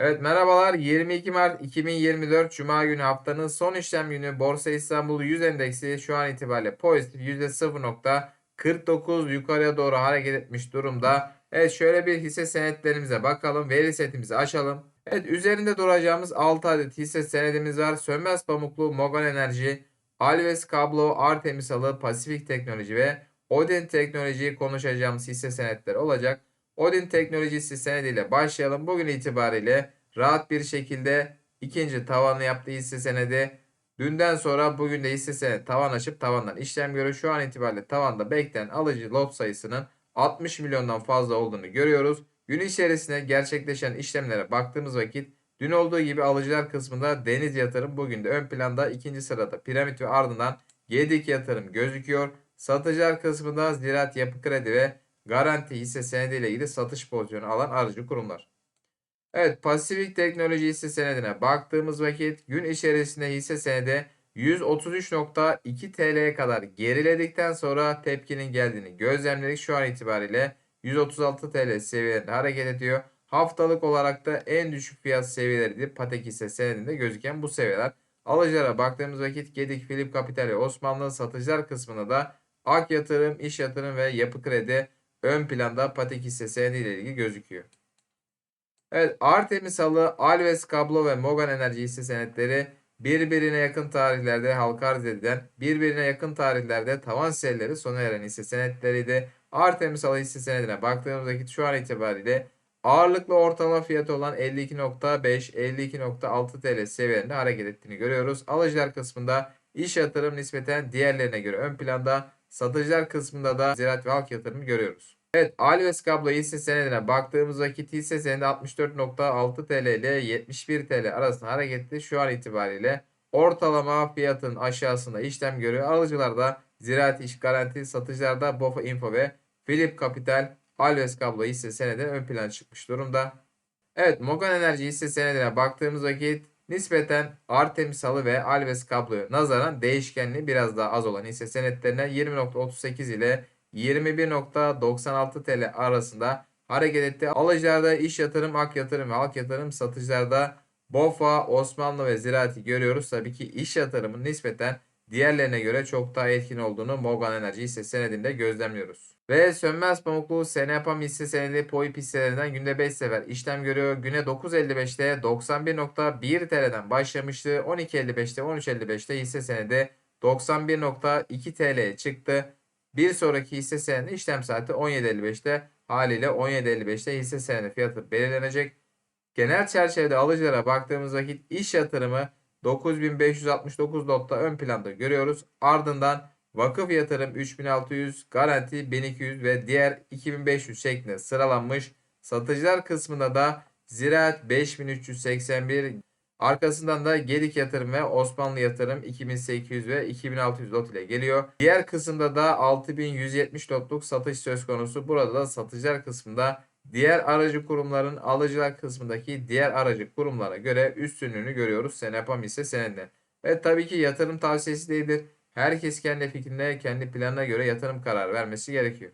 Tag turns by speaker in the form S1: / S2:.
S1: Evet merhabalar 22 Mart 2024 Cuma günü haftanın son işlem günü Borsa İstanbul 100 endeksi şu an itibariyle pozitif %0.49 yukarıya doğru hareket etmiş durumda. Evet şöyle bir hisse senetlerimize bakalım veri setimizi açalım. Evet üzerinde duracağımız 6 adet hisse senedimiz var. Sönmez Pamuklu, Mogan Enerji, Alves Kablo, Artemis Alı, Pasifik Teknoloji ve Odin Teknoloji'yi konuşacağımız hisse senetleri olacak. Odin Teknolojisi senediyle başlayalım. Bugün itibariyle rahat bir şekilde ikinci tavanı yaptığı hisse senedi. Dünden sonra bugün de hisse senedi tavan açıp tavandan işlem görüyor. Şu an itibariyle tavanda beklenen alıcı lot sayısının 60 milyondan fazla olduğunu görüyoruz. Gün içerisinde gerçekleşen işlemlere baktığımız vakit dün olduğu gibi alıcılar kısmında Deniz Yatırım bugün de ön planda ikinci sırada Piramit ve ardından Gedik Yatırım gözüküyor. Satıcılar kısmında Ziraat Yapı Kredi ve Garanti hisse senediyle ilgili satış pozisyonu alan aracı kurumlar. Evet Pasifik Teknoloji hisse senedine baktığımız vakit gün içerisinde hisse senedi 133.2 TL'ye kadar geriledikten sonra tepkinin geldiğini gözlemledik. Şu an itibariyle 136 TL seviyelerinde hareket ediyor. Haftalık olarak da en düşük fiyat seviyeleriydi. Patek hisse senedinde gözüken bu seviyeler. Alıcılara baktığımız vakit Gedik, Philip Capital ve Osmanlı satıcılar kısmında da Ak Yatırım, İş Yatırım ve Yapı Kredi ön planda Patek hisse senediyle ilgili gözüküyor. Evet Artemis Halı, Alves Kablo ve Mogan Enerji hisse senetleri birbirine yakın tarihlerde halka arz edilen, birbirine yakın tarihlerde tavan selleri sona eren hisse senetleriydi. Artemis Halı hisse senedine baktığımız vakit şu an itibariyle ağırlıklı ortalama fiyatı olan 52.5-52.6 TL seviyelerinde hareket ettiğini görüyoruz. Alıcılar kısmında iş yatırım nispeten diğerlerine göre ön planda, satıcılar kısmında da ziraat ve halk yatırımı görüyoruz. Evet Alves Kablo hisse senedine baktığımız vakit hisse senedi 64.6 TL ile 71 TL arasında hareketli şu an itibariyle ortalama fiyatın aşağısında işlem görüyor. Alıcılarda Ziraat İş Garanti, satıcılarda Bofa Info ve Philip Capital Alves Kablo hisse senedi ön plana çıkmış durumda. Evet Mogan Enerji hisse senedine baktığımız vakit nispeten Artemis Halı ve Alves Kablo'ya nazaran değişkenliği biraz daha az olan hisse senetlerine 20.38 ile 21.96 TL arasında hareket etti. Alıcılarda iş yatırım, ak yatırım ve halk yatırım satıcılarda BOFA, Osmanlı ve Ziraat'i görüyoruz. Tabii ki iş yatırımın nispeten diğerlerine göre çok daha etkin olduğunu Morgan Enerji hisse senedinde gözlemliyoruz. Ve Sönmez Pamuklu Senepam hisse senedi POİP hisselerinden günde 5 sefer işlem görüyor. Güne 9.55'te 91.1 TL'den başlamıştı. 12.55'te 13.55'te hisse senedi 91.2 TL'ye çıktı. Bir sonraki hisse senedi işlem saati 17.55'te haliyle 17.55'te hisse senedi fiyatı belirlenecek. Genel çerçevede alıcılara baktığımız vakit iş yatırımı 9569 lotta ön planda görüyoruz. Ardından vakıf yatırım 3600, garanti 1200 ve diğer 2500 şeklinde sıralanmış. Satıcılar kısmında da Ziraat 5381, Arkasından da Gedik Yatırım ve Osmanlı Yatırım 2800 ve 2600 lot ile geliyor. Diğer kısımda da 6170 lotluk satış söz konusu. Burada da satıcılar kısmında diğer aracı kurumların alıcılar kısmındaki diğer aracı kurumlara göre üstünlüğünü görüyoruz Senepam ise senedinde. Ve tabii ki yatırım tavsiyesi değildir. Herkes kendi fikrine, kendi planına göre yatırım kararı vermesi gerekiyor.